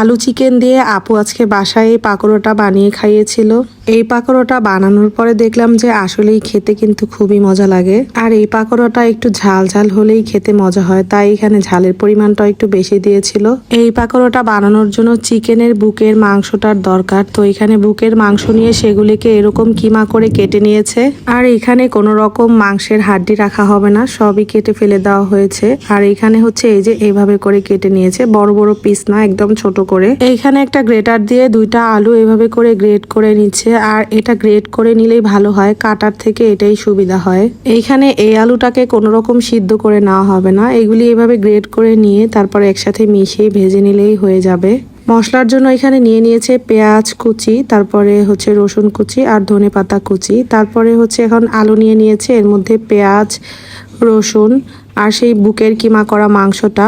আলু চিকেন দিয়ে আপু আজকে বাসায় এই পাকোড়াটা বানিয়ে খাইয়েছিল। এই পাকোড়াটা বানানোর পরে দেখলাম যে আসলেই খেতে কিন্তু খুবই মজা লাগে। আর এই পাকোড়াটা একটু ঝাল ঝাল হলেই খেতে মজা হয়, তাই এখানে ঝালের পরিমাণটা একটু বেশি দিয়েছিল। এই পাকোড়াটা বানানোর জন্য চিকেনের বুকের মাংসটার দরকার, তো এখানে বুকের মাংস নিয়ে সেগুলিকে এরকম কিমা করে কেটে নিয়েছে। আর এখানে কোনো রকম মাংসের হাড্ডি রাখা হবে না, সবই কেটে ফেলে দেওয়া হয়েছে। আর এখানে হচ্ছে এই যে এইভাবে করে কেটে নিয়েছে, বড় বড় পিস না, একদম ছোট করে। এইখানে একটা গ্রেটার দিয়ে দুইটা আলু এভাবে করে গ্রেট করে নিচ্ছে, আর এটা গ্রেট করে নিলেই ভালো হয়, কাটার থেকে এটাই সুবিধা হয়। এইখানে এই আলুটাকে কোনো রকম সিদ্ধ করে নেওয়া হবে না, এগুলি এভাবে গ্রেট করে নিয়ে তারপর একসাথে মিশিয়ে ভেজে নিলেই হয়ে যাবে। মশলার জন্য এখানে নিয়ে নিয়েছে পেঁয়াজ কুচি, তারপরে হচ্ছে রসুন কুচি আর ধনে পাতা কুচি। তারপরে হচ্ছে এখন আলু নিয়ে নিয়েছে, এর মধ্যে পেঁয়াজ, রসুন আর সেই বুকের কিমা করা মাংসটা।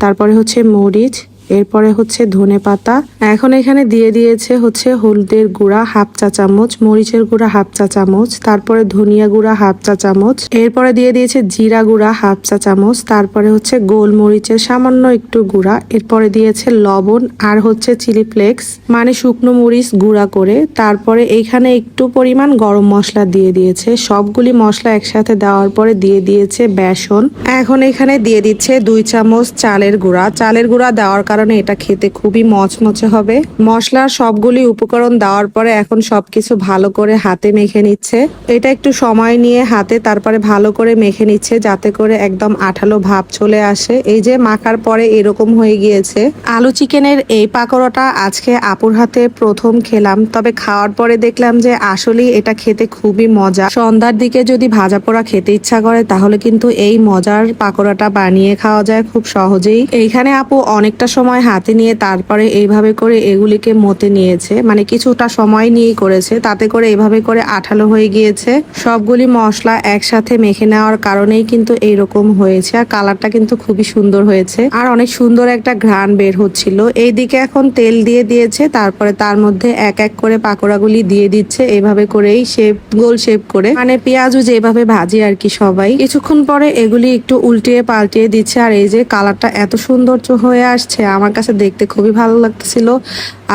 তারপরে হচ্ছে মরিচ এরপরে হচ্ছে ধনে পাতা। এখন এখানে দিয়ে দিয়েছে হচ্ছে হলুদের গুঁড়া হাফ চা চামচ, মরিচের গুঁড়া হাফ চা চামচ, তারপরে ধনিয়া গুঁড়া হাফ চা চামচ, এরপরে দিয়ে দিয়েছে জিরা গুঁড়া হাফ চা চামচ, তারপরে হচ্ছে গোলমরিচের সামান্য একটু গুঁড়া, এরপরে দিয়েছে লবণ আর হচ্ছে চিলি ফ্লেক্স মানে শুকনো মরিচ গুঁড়া করে, তারপরে এইখানে একটু পরিমাণ গরম মশলা দিয়ে দিয়েছে। সবগুলি মশলা একসাথে দেওয়ার পরে দিয়ে দিয়েছে বেসন। এখন এখানে দিয়ে দিচ্ছে দুই চামচ চালের গুঁড়া। চালের গুঁড়া দেওয়ার এটা খেতে খুবই মচমচে হবে। মশলার সবগুলি উপকরণ দেওয়ার পরে এখন সবকিছু ভালো করে হাতে মেখে নিচ্ছে। এটা একটু সময় নিয়ে হাতে, তারপরে ভালো করে মেখে নিচ্ছে যাতে করে একদম আঠালো ভাব চলে আসে। এই যে মাখার পরে এরকম হয়ে গিয়েছে। আলু চিকেনের এই পাকোড়াটা আজকে আপুর হাতে প্রথম খেলাম। তবে খাওয়ার পরে দেখলাম যে আসলেই এটা খেতে খুবই মজা। সন্ধ্যার দিকে যদি ভাজা পোড়া খেতে ইচ্ছা করে, তাহলে কিন্তু এই মজার পাকোড়াটা বানিয়ে খাওয়া যায় খুব সহজেই। এইখানে আপু অনেকটা সময় হাতে নিয়ে তারপরে এইভাবে করে এগুলিকে মতে নিয়েছে। মানে কিছুটা সময় নিয়েই করেছে। তাতে করে এইভাবে করে আঠালো হয়ে গিয়েছে। সবগুলি মশলা একসাথে মেখে নেওয়ার কারণেই কিন্তু এইরকম হয়েছে। আর কালারটা কিন্তু খুবই সুন্দর হয়েছে। আর অনেক সুন্দর একটা ঘ্রাণ বের হচ্ছিল। এইদিকে এখন তেল দিয়ে দিয়েছে। তারপরে তার মধ্যে এক এক করে পাকোড়াগুলি দিয়ে দিচ্ছে। এইভাবে করেই শেপ গোল শেপ করে। মানে পেঁয়াজও যেভাবে ভাজি আর কি সবাই। কিছুক্ষণ পরে এগুলি একটু উল্টিয়ে পাল্টিয়ে দিচ্ছে। আর এই যে কালারটা এত সৌন্দর্য হয়ে আসছে আমার কাছে দেখতে খুবই ভালো লাগতেছিল।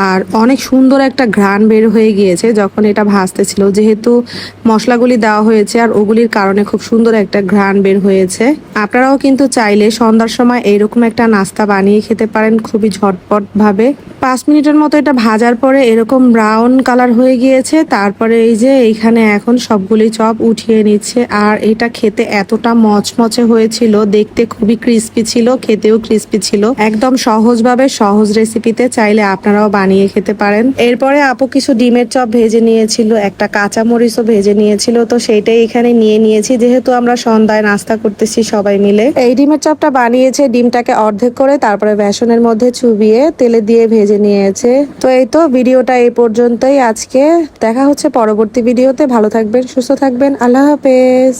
আর অনেক সুন্দর একটা ঘ্রাণ বের হয়ে গিয়েছে যখন এটা ভাজতেছিল যেহেতু মশলাগুলি দেওয়া হয়েছে আর ওগুলির কারণে খুব সুন্দর একটা ঘ্রাণ বের হয়েছে। আপনারাও কিন্তু চাইলে সন্ধ্যার সময় এইরকম একটা নাস্তা বানিয়ে খেতে পারেন খুবই ঝটপট ভাবে পাঁচ মিনিটের মতো এটা ভাজার পরে এরকম ব্রাউন কালার হয়ে গিয়েছে। তারপরে এই যে এইখানে এখন সবগুলি চপ উঠিয়ে নিচ্ছে। আর এটা খেতে এতটা মচমচে হয়েছিল, দেখতে খুবই ক্রিস্পি ছিল, খেতেও ক্রিস্পি ছিল। একদম সহজভাবে সহজ রেসিপিতে চাইলে আপনারাও বানিয়ে খেতে পারেন। এরপরে আপু কিছু ডিমের চপ ভেজে নিয়েছিল, একটা কাঁচা মরিচও ভেজে নিয়েছিল, তো সেইটাই এখানে নিয়ে নিয়েছি। যেহেতু আমরা সন্ধ্যায় নাস্তা করতেছি সবাই মিলে। এই ডিমের চপটা বানিয়েছে, ডিমটাকে অর্ধেক করে তারপরে বেসনের মধ্যে চুবিয়ে তেলে দিয়ে ভেজে নিয়েছে। তো এই তো ভিডিওটা এই পর্যন্তই আজকে। দেখা হচ্ছে পরবর্তী ভিডিওতে। ভালো থাকবেন, সুস্থ থাকবেন। আল্লাহ হাফেজ।